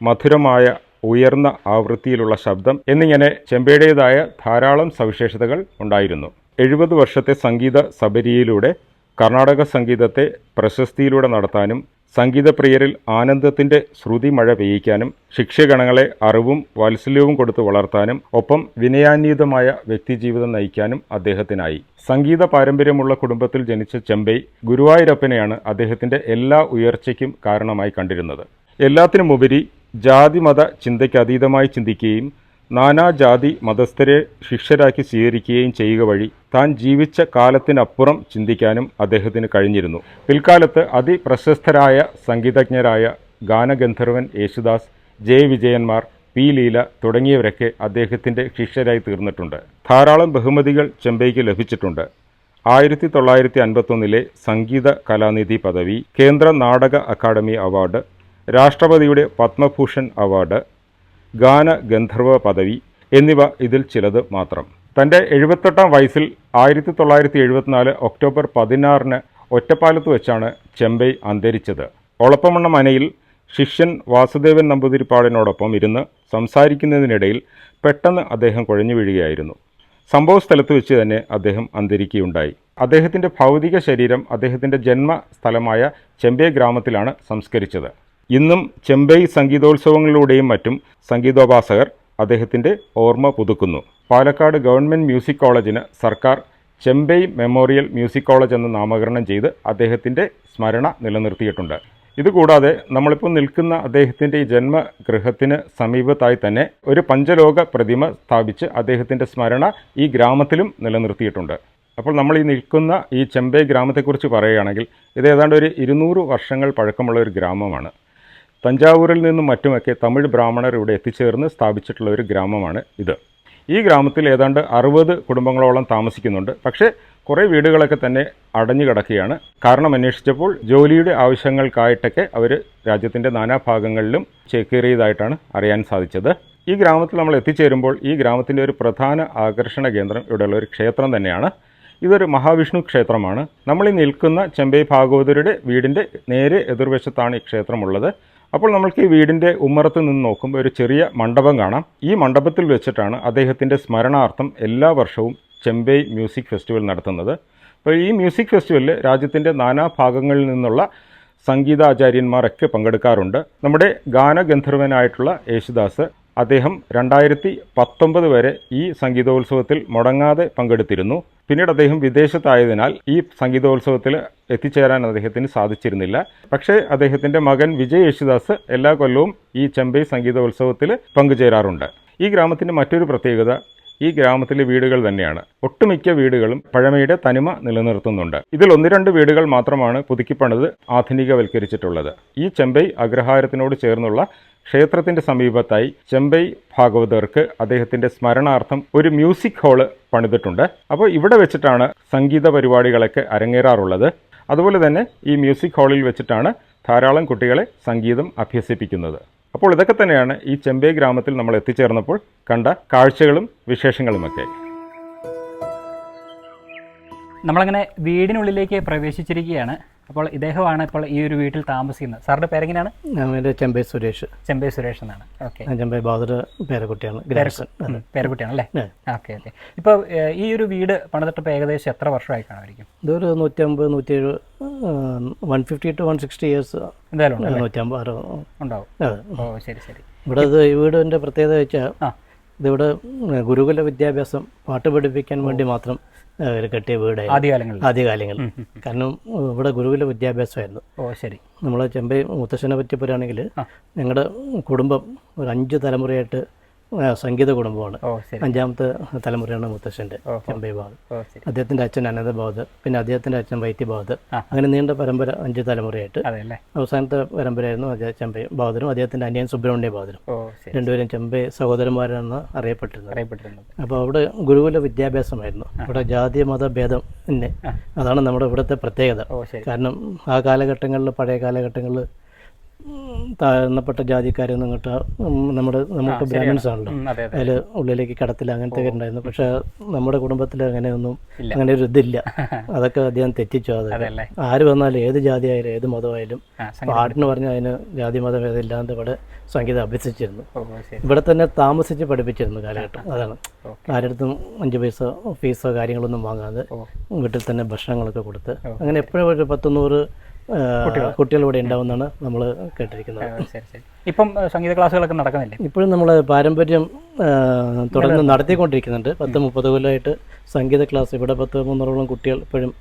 മധുരമായ ഉയർന്ന ആവൃത്തിയിലുള്ള ശബ്ദം എന്നിങ്ങനെ ചെമ്പേടേതായ ധാരാളം സവിശേഷതകൾ ഉണ്ടായിരുന്നു. എഴുപത് വർഷത്തെ സംഗീത സബരിയിലൂടെ കർണാടക സംഗീതത്തെ പ്രശസ്തിയിലൂടെ നടത്താനും സംഗീതപ്രിയരിൽ ആനന്ദത്തിന്റെ ശ്രുതി മഴ പെയ്യിക്കാനും ശിക്ഷഗണങ്ങളെ അറിവും വാത്സല്യവും കൊടുത്ത് വളർത്താനും ഒപ്പം വിനയാന്വിതമായ വ്യക്തിജീവിതം നയിക്കാനും അദ്ദേഹത്തിനായി. സംഗീത പാരമ്പര്യമുള്ള കുടുംബത്തിൽ ജനിച്ച ചെമ്പൈ ഗുരുവായൂരപ്പനെയാണ് അദ്ദേഹത്തിന്റെ എല്ലാ ഉയർച്ചയ്ക്കും കാരണമായി കണ്ടിരുന്നത്. എല്ലാത്തിനുമുപരി ജാതിമത ചിന്തയ്ക്ക് അതീതമായി ചിന്തിക്കുകയും നാനാജാതി മതസ്ഥരെ ശിഷ്യരാക്കി സ്വീകരിക്കുകയും ചെയ്യുക വഴി താൻ ജീവിച്ച കാലത്തിനപ്പുറം ചിന്തിക്കാനും അദ്ദേഹത്തിന് കഴിഞ്ഞിരുന്നു. പിൽക്കാലത്ത് അതിപ്രശസ്തരായ സംഗീതജ്ഞരായ ഗാനഗന്ധർവൻ യേശുദാസ് ജയ വിജയന്മാർ പി. ലീല തുടങ്ങിയവരൊക്കെ അദ്ദേഹത്തിന്റെ ശിഷ്യരായി തീർന്നിട്ടുണ്ട്. ധാരാളം ബഹുമതികൾ ചെമ്പൈക്ക് ലഭിച്ചിട്ടുണ്ട്. ആയിരത്തി തൊള്ളായിരത്തി അൻപത്തൊന്നിലെ സംഗീത കലാനിധി പദവി കേന്ദ്ര നാടക അക്കാദമി അവാർഡ് രാഷ്ട്രപതിയുടെ പത്മഭൂഷൺ അവാർഡ് ഗാന ഗന്ധർവ പദവി എന്നിവ ഇതിൽ ചിലത് മാത്രം. തന്റെ എഴുപത്തെട്ടാം വയസ്സിൽ ആയിരത്തി തൊള്ളായിരത്തി എഴുപത്തിനാല് ഒക്ടോബർ പതിനാറിന് ഒറ്റപ്പാലത്ത് വെച്ചാണ് ചെമ്പൈ അന്തരിച്ചത്. ഒളപ്പമണ്ണ മനയിൽ ശിഷ്യൻ വാസുദേവൻ നമ്പൂതിരിപ്പാടിനോടൊപ്പം ഇരുന്ന് സംസാരിക്കുന്നതിനിടയിൽ പെട്ടെന്ന് അദ്ദേഹം കുഴഞ്ഞു വീഴുകയായിരുന്നു. സംഭവ സ്ഥലത്ത് വെച്ച് തന്നെ അദ്ദേഹം അന്തരിക്കുകയുണ്ടായി. അദ്ദേഹത്തിന്റെ ഭൗതിക ശരീരം അദ്ദേഹത്തിന്റെ ജന്മസ്ഥലമായ സ്ഥലമായ ചെമ്പൈ ഗ്രാമത്തിലാണ് സംസ്കരിച്ചത്. ഇന്നും ചെമ്പൈ സംഗീതോത്സവങ്ങളിലൂടെയും മറ്റും സംഗീതോപാസകർ അദ്ദേഹത്തിന്റെ ഓർമ്മ പുതുക്കുന്നു. പാലക്കാട് ഗവൺമെന്റ് മ്യൂസിക് കോളേജിന് സർക്കാർ ചെമ്പൈ മെമ്മോറിയൽ മ്യൂസിക് കോളേജ് എന്ന് നാമകരണം ചെയ്ത് അദ്ദേഹത്തിന്റെ സ്മരണ നിലനിർത്തിയിട്ടുണ്ട്. ഇതുകൂടാതെ നമ്മളിപ്പോൾ നിൽക്കുന്ന അദ്ദേഹത്തിന്റെ ഈ ജന്മഗൃഹത്തിന് സമീപത്തായി തന്നെ ഒരു പഞ്ചലോക പ്രതിമ സ്ഥാപിച്ച് അദ്ദേഹത്തിന്റെ സ്മരണ ഈ ഗ്രാമത്തിലും നിലനിർത്തിയിട്ടുണ്ട്. അപ്പോൾ നമ്മൾ ഈ നിൽക്കുന്ന ഈ ചെമ്പൈ ഗ്രാമത്തെക്കുറിച്ച് പറയുകയാണെങ്കിൽ ഇത് ഏതാണ്ട് ഒരു ഇരുന്നൂറ് വർഷങ്ങൾ പഴക്കമുള്ള ഒരു ഗ്രാമമാണ്. തഞ്ചാവൂരിൽ നിന്നും മറ്റുമൊക്കെ തമിഴ് ബ്രാഹ്മണർ ഇവിടെ എത്തിച്ചേർന്ന് സ്ഥാപിച്ചിട്ടുള്ള ഒരു ഗ്രാമമാണ് ഇത്. ഈ ഗ്രാമത്തിൽ ഏതാണ്ട് അറുപത് കുടുംബങ്ങളോളം താമസിക്കുന്നുണ്ട്. പക്ഷേ കുറേ വീടുകളൊക്കെ തന്നെ അടഞ്ഞു കിടക്കുകയാണ്. കാരണം അന്വേഷിച്ചപ്പോൾ ജോലിയുടെ ആവശ്യങ്ങൾക്കായിട്ടൊക്കെ അവർ രാജ്യത്തിന്റെ നാനാഭാഗങ്ങളിലും ചേക്കേറിയതായിട്ടാണ് അറിയാൻ സാധിച്ചത്. ഈ ഗ്രാമത്തിൽ നമ്മൾ എത്തിച്ചേരുമ്പോൾ ഈ ഗ്രാമത്തിന്റെ ഒരു പ്രധാന ആകർഷണ കേന്ദ്രം ഇവിടെയുള്ള ഒരു ക്ഷേത്രം തന്നെയാണ്. ഇതൊരു മഹാവിഷ്ണു ക്ഷേത്രമാണ്. നമ്മൾ ഈ നിൽക്കുന്ന ചെമ്പൈ ഭാഗവതരുടെ വീടിന്റെ നേരെ എതിർവശത്താണ് ഈ ക്ഷേത്രമുള്ളത്. അപ്പോൾ നമ്മൾക്ക് ഈ വീടിന്റെ ഉമ്മറത്ത് നിന്ന് നോക്കുമ്പോൾ ഒരു ചെറിയ മണ്ഡപം കാണാം. ഈ മണ്ഡപത്തിൽ വെച്ചിട്ടാണ് അദ്ദേഹത്തിന്റെ സ്മരണാർത്ഥം എല്ലാ വർഷവും ചെമ്പൈ മ്യൂസിക് ഫെസ്റ്റിവൽ നടത്തുന്നത്. അപ്പോൾ ഈ മ്യൂസിക് ഫെസ്റ്റിവലിൽ രാജ്യത്തിന്റെ നാനാഭാഗങ്ങളിൽ നിന്നുള്ള സംഗീതാചാര്യന്മാരൊക്കെ പങ്കെടുക്കാറുണ്ട്. നമ്മുടെ ഗാനഗന്ധർവനായിട്ടുള്ള യേശുദാസ് അദ്ദേഹം രണ്ടായിരത്തി പത്തൊമ്പത് വരെ ഈ സംഗീതോത്സവത്തിൽ മുടങ്ങാതെ പങ്കെടുത്തിരുന്നു. പിന്നീട് അദ്ദേഹം വിദേശത്തായതിനാൽ ഈ സംഗീതോത്സവത്തിൽ എത്തിച്ചേരാൻ അദ്ദേഹത്തിന് സാധിച്ചിരുന്നില്ല. പക്ഷേ അദ്ദേഹത്തിന്റെ മകൻ വിജയ് യേശുദാസ് എല്ലാ കൊല്ലവും ഈ ചെമ്പൈ സംഗീതോത്സവത്തിൽ പങ്കുചേരാറുണ്ട്. ഈ ഗ്രാമത്തിന്റെ മറ്റൊരു പ്രത്യേകത ഈ ഗ്രാമത്തിലെ വീടുകൾ തന്നെയാണ്. ഒട്ടുമിക്ക വീടുകളും പഴമയുടെ തനിമ നിലനിർത്തുന്നുണ്ട്. ഇതിൽ ഒന്ന് രണ്ട് വീടുകൾ മാത്രമാണ് പുതുക്കിപ്പണിത് ആധുനികവൽക്കരിച്ചിട്ടുള്ളത്. ഈ ചെമ്പൈ അഗ്രഹാരത്തിനോട് ചേർന്നുള്ള ക്ഷേത്രത്തിന്റെ സമീപത്തായി ചെമ്പൈ ഭാഗവതർക്ക് അദ്ദേഹത്തിന്റെ സ്മരണാർത്ഥം ഒരു മ്യൂസിക് ഹാൾ പണിതിട്ടുണ്ട്. അപ്പോൾ ഇവിടെ വെച്ചിട്ടാണ് സംഗീത പരിപാടികളൊക്കെ അരങ്ങേറാറുള്ളത്. അതുപോലെ തന്നെ ഈ മ്യൂസിക് ഹാളിൽ വെച്ചിട്ടാണ് ധാരാളം കുട്ടികളെ സംഗീതം അഭ്യസിപ്പിക്കുന്നത്. അപ്പോൾ ഇതൊക്കെ തന്നെയാണ് ഈ ചെമ്പൈ ഗ്രാമത്തിൽ നമ്മൾ എത്തിച്ചേർന്നപ്പോൾ കണ്ട കാഴ്ചകളും വിശേഷങ്ങളുമൊക്കെ. നമ്മളങ്ങനെ വീടിനുള്ളിലേക്ക് പ്രവേശിച്ചിരിക്കുകയാണ്. അപ്പോൾ ഇദ്ദേഹമാണ് ഇപ്പോൾ ഈ ഒരു വീട്ടിൽ താമസിക്കുന്നത്. സാറിന്റെ പേരെങ്ങനെയാണ്? എന്റെ ചെമ്പൈ സുരേഷ്. ചെമ്പൈ സുരേഷ് എന്നാണ്. ഓക്കെ. ചെമ്പൈ ബാദർ പേരക്കുട്ടിയാണ് പേരക്കുട്ടിയാണ് അല്ലേ. Okay okay. ഇപ്പോൾ ഈ ഒരു വീട് പണിതിട്ടപ്പോൾ ഏകദേശം എത്ര വർഷമായി കാണുമായിരിക്കും? ഇതൊരു നൂറ്റമ്പത് നൂറ്റിയേഴ് one fifty two one sixty years എന്തായാലും? നൂറ്റമ്പത് ഉണ്ടാവും. ഓ ശരി ശരി. ഇവിടെ ഇത് ഈ വീടിന്റെ പ്രത്യേകത വെച്ചാൽ ഇതിവിടെ ഗുരുകുല വിദ്യാഭ്യാസം പാട്ട് പഠിപ്പിക്കാൻ വേണ്ടി മാത്രം കെട്ടിയ വീട് ആദ്യകാലങ്ങളിൽ. ആദ്യകാലങ്ങളിൽ. കാരണം ഇവിടെ ഗുരുകുല വിദ്യാഭ്യാസമായിരുന്നു. ഓ ശരി. നമ്മളെ ചെമ്പൈ മുത്തശ്ശനെ പറ്റി പറയുകയാണെങ്കിൽ ഞങ്ങളുടെ കുടുംബം ഒരു അഞ്ച് തലമുറയായിട്ട് സംഗീത കുടുംബമാണ്. അഞ്ചാമത്തെ തലമുറയാണ് മുത്തശ്ശന്റെ ചെമ്പൈ ബാദ് അദ്ദേഹത്തിന്റെ അച്ഛൻ അനന്ത ബാദ് പിന്നെ അദ്ദേഹത്തിന്റെ അച്ഛൻ വൈറ്റി ബാദ് അങ്ങനെ നീണ്ട പരമ്പര അഞ്ച് തലമുറയായിട്ട് അവസാനത്തെ പരമ്പരയായിരുന്നു അദ്ദേഹം ചെമ്പൈ ബാദരും അദ്ദേഹത്തിന്റെ അനിയൻ സുബ്രഹ്മണ്യ ബാദരും രണ്ടുപേരും ചെമ്പൈ സഹോദരന്മാരാണെന്ന് അറിയപ്പെട്ടിരുന്നത്. അറിയപ്പെട്ടിരുന്നത്. അപ്പോൾ അവിടെ ഗുരുകുല വിദ്യാഭ്യാസമായിരുന്നു. അവിടെ ജാതി മത ഭേദം തന്നെ അതാണ് നമ്മുടെ ഇവിടുത്തെ പ്രത്യേകത. കാരണം ആ കാലഘട്ടങ്ങളിൽ പഴയ കാലഘട്ടങ്ങളിൽ താഴ്ന്നപ്പെട്ട ജാതിക്കാരൊന്നും ഇങ്ങോട്ട് ഉം, നമ്മുടെ നമുക്ക് ബ്രാഹ്മിൻസ് ആണല്ലോ അതെ അതെ അതിൽ ഉള്ളിലേക്ക് കടത്തില്ല അങ്ങനത്തെ ഒക്കെ ഉണ്ടായിരുന്നു. പക്ഷെ നമ്മുടെ കുടുംബത്തിൽ അങ്ങനെയൊന്നും അങ്ങനെ ഒരു ഇതില്ല. *laughs* അതൊക്കെ അദ്ദേഹം തെറ്റിച്ചു അത്? ആര് വന്നാലും ഏത് ജാതി ആയാലും ഏത് മതമായാലും പാട്ടിന് പറഞ്ഞാൽ അതിന് ജാതി മതം ഇല്ലാണ്ട് ഇവിടെ സംഗീതം അഭ്യസിച്ചിരുന്നു. ഇവിടെ തന്നെ താമസിച്ച് പഠിപ്പിച്ചിരുന്നു കാലഘട്ടം. അതാണ്. ആരുടെടുത്തും ആരടുത്തും അഞ്ച് പൈസ ഫീസോ കാര്യങ്ങളൊന്നും വാങ്ങാതെ വീട്ടിൽ തന്നെ ഭക്ഷണങ്ങളൊക്കെ കൊടുത്ത് അങ്ങനെ എപ്പോഴും ഒരു പത്ത് നൂറ് ആ, കുട്ടികൾ. ഇവിടെ ഉണ്ടാവുമെന്നാണ് നമ്മൾ കേട്ടിരിക്കുന്നത്. ഇപ്പം സംഗീത ക്ലാസ്സുകളൊക്കെ നടക്കുന്നില്ലേ? ഇപ്പോഴും നമ്മൾ പാരമ്പര്യം തുടർന്ന് നടത്തിക്കൊണ്ടിരിക്കുന്നുണ്ട്. പത്ത് മുപ്പത് കൊല്ലമായിട്ട് സംഗീത ക്ലാസ് ഇവിടെ പത്ത് മുന്നൂറോളം കുട്ടികൾ ഇപ്പോഴും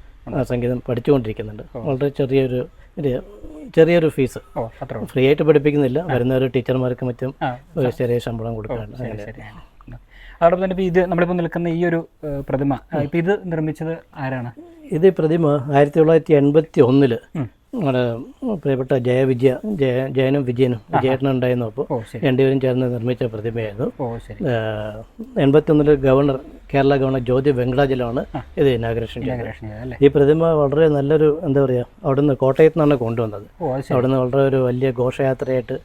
സംഗീതം പഠിച്ചുകൊണ്ടിരിക്കുന്നുണ്ട്. വളരെ ചെറിയൊരു ഒരു ചെറിയൊരു ഫീസ്. ഫ്രീ ആയിട്ട് പഠിപ്പിക്കുന്നില്ല. വരുന്ന ഒരു ടീച്ചർമാർക്ക് മറ്റും ഒരു ചെറിയ ശമ്പളം ശരി അതോടൊപ്പം തന്നെ ഇത് നമ്മളിപ്പോൾ നിൽക്കുന്ന ഈ ഒരു പ്രതിമ ഇപ്പം ഇത് നിർമ്മിച്ചത് ആരാണ്? ഇത് പ്രതിമ ആയിരത്തി തൊള്ളായിരത്തി എൺപത്തി ഒന്നിൽ നമ്മുടെ പ്രിയപ്പെട്ട ജയവിജയ ജയ ജയനും വിജയനും വിജയേട്ടനും ഉണ്ടായിരുന്നു അപ്പോൾ രണ്ടുപേരും ചേർന്ന് നിർമ്മിച്ച പ്രതിമയായിരുന്നു. ഓ ശരി. എൺപത്തി ഒന്നിൽ ഗവർണർ കേരള ഗവർണർ ജ്യോതി വെങ്കടാചലമാണ് ഇത് ഇനാഗ്രേഷൻ ചെയ്തത്. ഈ പ്രതിമ വളരെ നല്ലൊരു എന്താ പറയുക അവിടുന്ന് കോട്ടയത്ത് നിന്നാണ് കൊണ്ടുവന്നത്. അവിടുന്ന് വളരെ ഒരു വലിയ ഘോഷയാത്രയായിട്ട്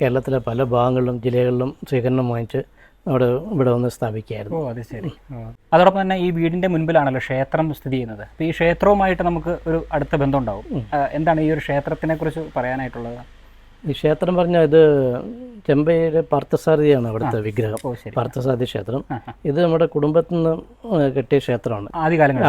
കേരളത്തിലെ പല ഭാഗങ്ങളിലും ജില്ലകളിലും സ്വീകരണം വാങ്ങിച്ച് അവിടെ ഇവിടെ വന്ന് ഓ സ്ഥാപിക്കുകയായിരുന്നു അത് ശരി. ഓ. അതോടൊപ്പം തന്നെ ഈ വീടിന്റെ മുൻപിലാണല്ലോ ക്ഷേത്രം സ്ഥിതി ചെയ്യുന്നത്. അപ്പോൾ ഈ ക്ഷേത്രവുമായിട്ട് നമുക്ക് ഒരു അടുത്ത ബന്ധം ഉണ്ടാവും. എന്താണ് ഈ ഒരു ക്ഷേത്രത്തിനെ കുറിച്ച് പറയാനായിട്ടുള്ളത്? ഈ ക്ഷേത്രം പറഞ്ഞാൽ ഇത് ചെമ്പൈയിലെ പാർത്ഥസാരഥിയാണ് അവിടുത്തെ വിഗ്രഹം. പാർത്ഥസാരഥി ക്ഷേത്രം. ഇത് നമ്മുടെ കുടുംബത്തിൽ നിന്ന് കിട്ടിയ ക്ഷേത്രമാണ്.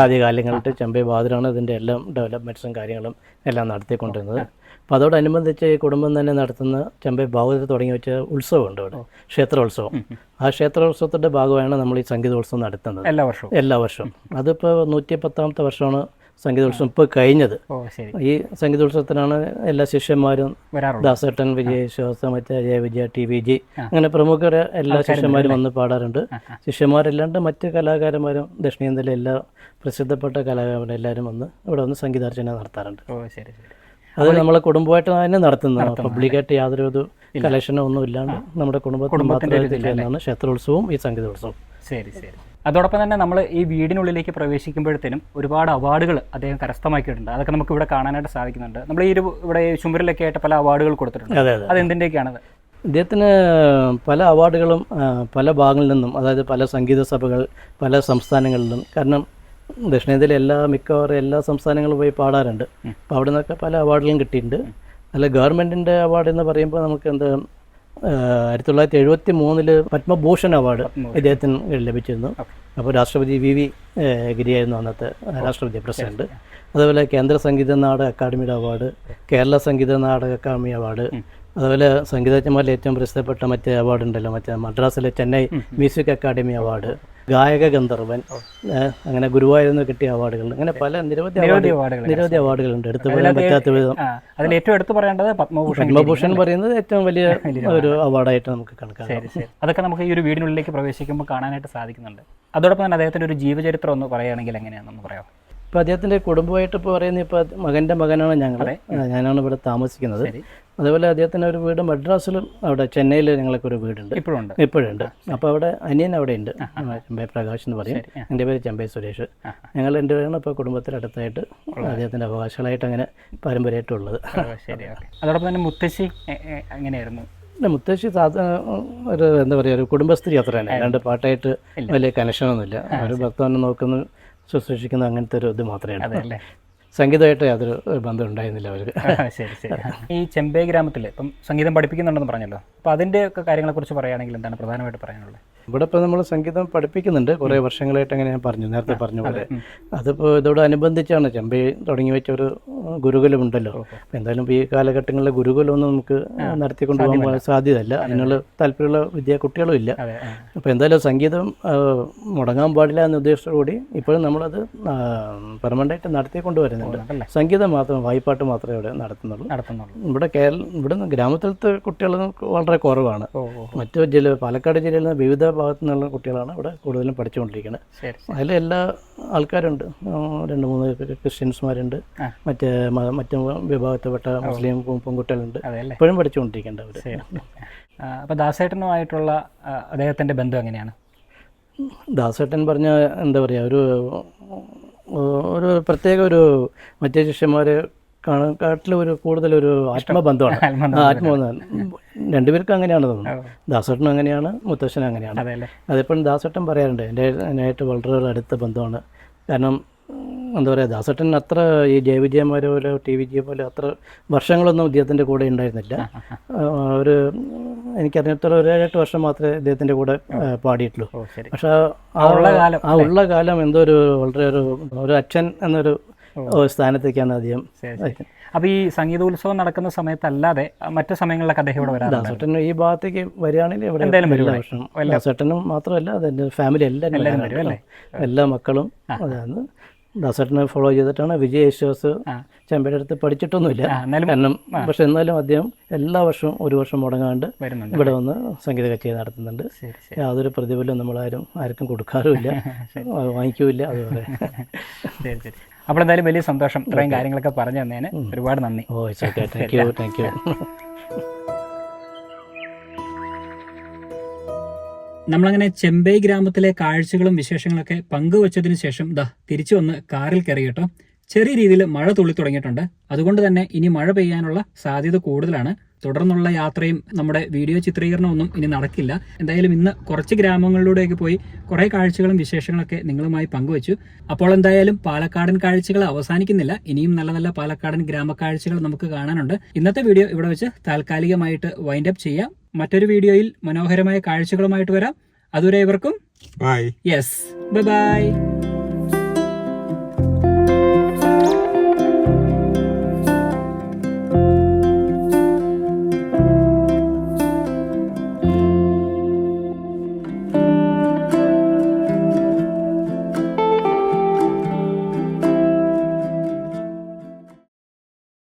ആദ്യകാലങ്ങളിൽ. ചെമ്പൈ ബാദുരാണ് ഇതിന്റെ എല്ലാം ഡെവലപ്മെന്റ്സും കാര്യങ്ങളും എല്ലാം നടത്തിക്കൊണ്ടിരുന്നത്. അപ്പോൾ അതോടനുബന്ധിച്ച് ഈ കുടുംബം തന്നെ നടത്തുന്ന ചെമ്പൈ ബാഹുദർ തുടങ്ങി വെച്ച ഉത്സവമുണ്ട് ഇവിടെ ക്ഷേത്രോത്സവം. ആ ക്ഷേത്രോത്സവത്തിന്റെ ഭാഗമാണ് നമ്മൾ ഈ സംഗീതോത്സവം നടത്തുന്നത്. എല്ലാ വർഷവും. എല്ലാ വർഷവും. അതിപ്പോൾ നൂറ്റി പത്താമത്തെ വർഷമാണ് സംഗീതോത്സവം ഇപ്പോൾ കഴിഞ്ഞത്. ഈ സംഗീതോത്സവത്തിനാണ് എല്ലാ ശിഷ്യന്മാരും ദാസേട്ടൻ വിജയ് ശ്വാസ മറ്റേ Jaya Vijaya T V G അങ്ങനെ പ്രമുഖരെ എല്ലാ ശിഷ്യന്മാരും വന്ന് പാടാറുണ്ട്. ശിഷ്യന്മാരല്ലാണ്ട് മറ്റ് കലാകാരന്മാരും ദക്ഷിണേന്ത്യയിലെ എല്ലാ പ്രസിദ്ധപ്പെട്ട കലാകാരന്മാരും എല്ലാവരും വന്ന് ഇവിടെ വന്ന് സംഗീതാർച്ചന നടത്താറുണ്ട്. അത് നമ്മളെ കുടുംബമായിട്ട് തന്നെ നടത്തുന്നതാണ്. പബ്ലിക്കായിട്ട് യാതൊരു ഒരു കലക്ഷനോ ഒന്നും ഇല്ലാണ്ട് നമ്മുടെ കുടുംബത്തിന് മാത്രമായിട്ട് എന്നാണ് ക്ഷേത്രോത്സവവും ഈ സംഗീതോത്സവം ശരി ശരി. അതോടൊപ്പം തന്നെ നമ്മൾ ഈ വീടിനുള്ളിലേക്ക് പ്രവേശിക്കുമ്പോഴത്തേനും ഒരുപാട് അവാർഡുകൾ അദ്ദേഹം കരസ്ഥമാക്കിയിട്ടുണ്ട്. അതൊക്കെ നമുക്ക് ഇവിടെ കാണാനായിട്ട് സാധിക്കുന്നുണ്ട്. നമ്മൾ ഈ ഒരു ഇവിടെ ചുമരിലൊക്കെ ആയിട്ട് പല അവാർഡുകൾ കൊടുത്തിട്ടുണ്ട്. അതെ എന്തിന്റെയൊക്കെയാണത് ഇദ്ദേഹത്തിന് പല അവാർഡുകളും പല ഭാഗങ്ങളിൽ നിന്നും അതായത് പല സംഗീത സഭകൾ പല സംസ്ഥാനങ്ങളിലും കാരണം ദക്ഷിണേന്ത്യയിലെ എല്ലാ മിക്കവാറും എല്ലാ സംസ്ഥാനങ്ങളും പോയി പാടാറുണ്ട്. അപ്പോൾ അവിടെ നിന്നൊക്കെ പല അവാർഡുകളും കിട്ടിയിട്ടുണ്ട്. അല്ല ഗവൺമെന്റിന്റെ അവാർഡ് എന്ന് പറയുമ്പോൾ നമുക്ക് എന്താ ആയിരത്തി തൊള്ളായിരത്തി എഴുപത്തി മൂന്നിൽ പത്മഭൂഷൺ. അവാർഡ് ഇദ്ദേഹത്തിന് ലഭിച്ചിരുന്നു. അപ്പോൾ രാഷ്ട്രപതി വി വി ഗിരിയായിരുന്നു അന്നത്തെ രാഷ്ട്രപതി പ്രസിഡന്റ്. അതുപോലെ കേന്ദ്ര സംഗീത നാടക അക്കാദമിയുടെ award Kerala Sangeetha Nataka academy award അതുപോലെ സംഗീതജ്ഞന്മാരിൽ ഏറ്റവും പ്രസിദ്ധപ്പെട്ട മറ്റേ അവാർഡ് ഉണ്ടല്ലോ മറ്റേ മദ്രാസിലെ ചെന്നൈ മ്യൂസിക് അക്കാദമി അവാർഡ് ഗായക ഗന്ധർവൻ അങ്ങനെ ഗുരുവായൂരിൽ കിട്ടിയ അവാർഡുകൾ അങ്ങനെ പല നിരവധി നിരവധി അവാർഡുകൾ ഉണ്ട് എടുത്തു പറയാൻ പറ്റാത്ത വിധം. അതിൽ ഏറ്റവും എടുത്തു പറയേണ്ടത് പത്മഭൂഷൺ പത്മഭൂഷൺ പറയുന്നത് ഏറ്റവും വലിയ *laughs* ഒരു അവാർഡായിട്ട് നമുക്ക് കണക്കാക്കാം. അതൊക്കെ നമുക്ക് ഈ ഒരു വീടിനുള്ളിലേക്ക് പ്രവേശിക്കുമ്പോൾ കാണാനായിട്ട് സാധിക്കുന്നുണ്ട്. അതോടൊപ്പം തന്നെ അദ്ദേഹത്തിന്റെ ഒരു ജീവചരിത്രം ഒന്ന് പറയുകയാണെങ്കിൽ എങ്ങനെയാണെന്ന് പറയാം ഇപ്പോൾ അദ്ദേഹത്തിന്റെ കുടുംബമായിട്ട് ഇപ്പോൾ പറയുന്നത് ഇപ്പോൾ മകന്റെ മകനാണ് ഞങ്ങൾ ഞാനാണ് ഇവിടെ താമസിക്കുന്നത്. അതുപോലെ അദ്ദേഹത്തിന് ഒരു വീട് മദ്രാസിലും അവിടെ ചെന്നൈയിൽ ഞങ്ങൾക്ക് ഒരു വീടുണ്ട്. ഇപ്പോഴുണ്ട്. ഇപ്പോഴുണ്ട്. അപ്പോൾ അവിടെ അനിയൻ അവിടെ ഉണ്ട് ചെമ്പൈ പ്രകാശ് എന്ന് പറയും. എന്റെ പേര് ചെമ്പൈ സുരേഷ്. ഞങ്ങൾ രണ്ടുപേരാണ് ഇപ്പോൾ കുടുംബത്തിൽ അടുത്തായിട്ട് അദ്ദേഹത്തിന്റെ അവകാശങ്ങളായിട്ട് അങ്ങനെ പാരമ്പര്യമായിട്ടുള്ളത്. അതോടൊപ്പം തന്നെ മുത്തശ്ശി എങ്ങനെയായിരുന്നു? എന്റെ മുത്തശ്ശി ഒരു എന്താ പറയുക ഒരു കുടുംബസ്ത്രീ അത്ര തന്നെ. രണ്ട് പാട്ടായിട്ട് വലിയ കണക്ഷനൊന്നുമില്ല ഒരു ഭക്തനെ നോക്കുന്നു ശുശ്രൂഷിക്കുന്ന അങ്ങനത്തെ ഒരു ഇത് മാത്രമേ ഉള്ളൂ. സംഗീതമായിട്ട് യാതൊരു ബന്ധം ഉണ്ടായിരുന്നില്ല അവർക്ക്. ശരി ശരി. ഈ ചെമ്പേ ഗ്രാമത്തിൽ ഇപ്പം സംഗീതം പഠിപ്പിക്കുന്നുണ്ടെന്ന് പറഞ്ഞല്ലോ. അപ്പോൾ അതിന്റെ ഒക്കെ കാര്യങ്ങളെക്കുറിച്ച് പറയുകയാണെങ്കിൽ എന്താണ് പ്രധാനമായിട്ട് പറയാനുള്ളത്? ഇവിടെ ഇപ്പോൾ നമ്മൾ സംഗീതം പഠിപ്പിക്കുന്നുണ്ട്. കുറേ വർഷങ്ങളായിട്ട് അങ്ങനെ ഞാൻ പറഞ്ഞു നേരത്തെ പറഞ്ഞു പോലെ. അതിപ്പോൾ ഇതോടനുബന്ധിച്ചാണ് ചെമ്പൈ തുടങ്ങി വെച്ച ഒരു ഗുരുകുലമുണ്ടല്ലോ. ഉണ്ടല്ലോ എന്തായാലും ഇപ്പോൾ ഈ കാലഘട്ടങ്ങളിലെ ഗുരുകുലമൊന്നും നമുക്ക് നടത്തിക്കൊണ്ട് പോകാൻ സാധ്യതയല്ല. അതിനുള്ള താല്പര്യമുള്ള വിദ്യാ കുട്ടികളും ഇല്ല. അപ്പോൾ എന്തായാലും സംഗീതം മുടങ്ങാൻ പാടില്ല എന്ന ഉദ്ദേശത്തോടുകൂടി ഇപ്പോഴും നമ്മളത് പെർമനന്റായിട്ട് നടത്തിക്കൊണ്ട് വരുന്നുണ്ട്. സംഗീതം മാത്രം വായ്പാട്ട് മാത്രമേ ഇവിടെ നടത്തുന്നുള്ളൂ. നടത്തുന്നുള്ളൂ. ഇവിടെ കേരള ഇവിടെ നിന്ന് ഗ്രാമത്തിലത്തെ കുട്ടികൾ വളരെ കുറവാണ്. മറ്റു ജില്ല പാലക്കാട് ജില്ലയിൽ നിന്ന് വിവിധ ഭാഗത്തു നിന്നുള്ള കുട്ടികളാണ് ഇവിടെ കൂടുതലും പഠിച്ചുകൊണ്ടിരിക്കുന്നത്. അതിൽ എല്ലാ ആൾക്കാരുണ്ട്. രണ്ട് മൂന്ന് ക്രിസ്ത്യൻസ്മാരുണ്ട്. മറ്റേ മറ്റ് വിഭാഗത്തിൽപ്പെട്ട മുസ്ലിം പെൺകുട്ടികളുണ്ട്. ഇപ്പോഴും പഠിച്ചുകൊണ്ടിരിക്കേണ്ട അവർ അപ്പം അപ്പോൾ ദാസേട്ടനുമായിട്ടുള്ള അദ്ദേഹത്തിന്റെ ബന്ധം എങ്ങനെയാണ്? ദാസേട്ടൻ പറഞ്ഞ എന്താ പറയുക ഒരു ഒരു പ്രത്യേക ഒരു മറ്റേ ശിഷ്യന്മാരെ കാട്ടിൽ ഒരു കൂടുതലൊരു ആത്മബന്ധമാണ്. *laughs* ആത്മബന്ധം. ആ, ആത്മബന്ധം. രണ്ടുപേർക്കും അങ്ങനെയാണ് തോന്നുന്നത് ദാസേട്ടനും അങ്ങനെയാണ് മുത്തശ്ശനും അങ്ങനെയാണ്. അതെപ്പോഴും ദാസേട്ടൻ പറയാറുണ്ട് എന്റെ അതിനായിട്ട് വളരെ അടുത്ത ബന്ധമാണ്. കാരണം എന്താ പറയുക ദാസേട്ടൻ അത്ര ഈ ജയവിജയന്മാരെ പോലെ ടി വിജയെ പോലെ അത്ര വർഷങ്ങളൊന്നും ഇദ്ദേഹത്തിന്റെ കൂടെ ഉണ്ടായിരുന്നില്ല. ഒരു എനിക്കറിഞ്ഞിടത്തോളം ഒരു ഏഴെട്ട് വർഷം മാത്രമേ ഇദ്ദേഹത്തിന്റെ കൂടെ പാടിയിട്ടുള്ളൂ. പക്ഷേ ആ ഉള്ള കാലം, ആ ഉള്ള കാലം എന്തോ ഒരു വളരെ ഒരു ഒരു അച്ഛൻ എന്നൊരു സ്ഥാനത്തേക്കാണ് അദ്ദേഹം അപ്പോൾ ഈ സംഗീതോത്സവം നടക്കുന്ന സമയത്തല്ലാതെ മറ്റു സമയങ്ങളിലൊക്കെ അദ്ദേഹം ഇവിടെ വരാം ദാസേട്ടൻ ഈ ഭാഗത്തേക്ക് വരികയാണെങ്കിൽ ഇവിടെ എന്തായാലും വരും ദാസേട്ടനും മാത്രമല്ല അതെന്റെ ഫാമിലി എല്ലാവരും? എല്ലാ മക്കളും അതാണ് ദാസേട്ടനെ ഫോളോ ചെയ്തിട്ടാണ് വിജയ് യേശുദാസ്. ചെമ്പയുടെ അടുത്ത് പഠിച്ചിട്ടൊന്നുമില്ല. കാരണം പക്ഷെ എന്നാലും അദ്ദേഹം എല്ലാ വർഷവും ഒരു വർഷം മുടങ്ങാണ്ട് ഇവിടെ വന്ന് സംഗീത കച്ചേരി നടത്തുന്നുണ്ട്. യാതൊരു പ്രതിഫലം നമ്മളാരും ആർക്കും കൊടുക്കാറുമില്ല. *laughs* വാങ്ങിക്കൂല അതുപോലെ. *laughs* ശരി ശരി. അപ്പോൾ എന്തായാലും വലിയ സന്തോഷം ഇത്രയും കാര്യങ്ങളൊക്കെ പറഞ്ഞു തന്നതിന് ഒരുപാട് നന്ദി. ഓ താങ്ക് യു താങ്ക് യു നമ്മളങ്ങനെ ചെമ്പൈ ഗ്രാമത്തിലെ കാഴ്ചകളും വിശേഷങ്ങളൊക്കെ പങ്കുവച്ചതിന് ശേഷം ദാ തിരിച്ചു വന്ന് കാറിൽ കയറി കേട്ടോ. ചെറിയ രീതിയിൽ മഴ തുള്ളി തുടങ്ങിയിട്ടുണ്ട്. അതുകൊണ്ട് തന്നെ ഇനി മഴ പെയ്യാനുള്ള സാധ്യത കൂടുതലാണ്. തുടർന്നുള്ള യാത്രയും നമ്മുടെ വീഡിയോ ചിത്രീകരണമൊന്നും ഇനി നടക്കില്ല. എന്തായാലും ഇന്ന് കുറച്ച് ഗ്രാമങ്ങളിലൂടെയൊക്കെ പോയി കുറേ കാഴ്ചകളും വിശേഷങ്ങളൊക്കെ നിങ്ങളുമായി പങ്കുവച്ചു. അപ്പോൾ എന്തായാലും പാലക്കാടൻ കാഴ്ചകൾ അവസാനിക്കുന്നില്ല. ഇനിയും നല്ല നല്ല പാലക്കാടൻ ഗ്രാമക്കാഴ്ചകൾ നമുക്ക് കാണാനുണ്ട്. ഇന്നത്തെ വീഡിയോ ഇവിടെ വെച്ച് താൽക്കാലികമായിട്ട് വൈൻഡ് അപ്പ് ചെയ്യാം. മറ്റൊരു വീഡിയോയിൽ മനോഹരമായ കാഴ്ചകളുമായിട്ട് വരാം. അതുവരെ ഇവർക്കും ബൈ യെസ് ബൈ ബൈ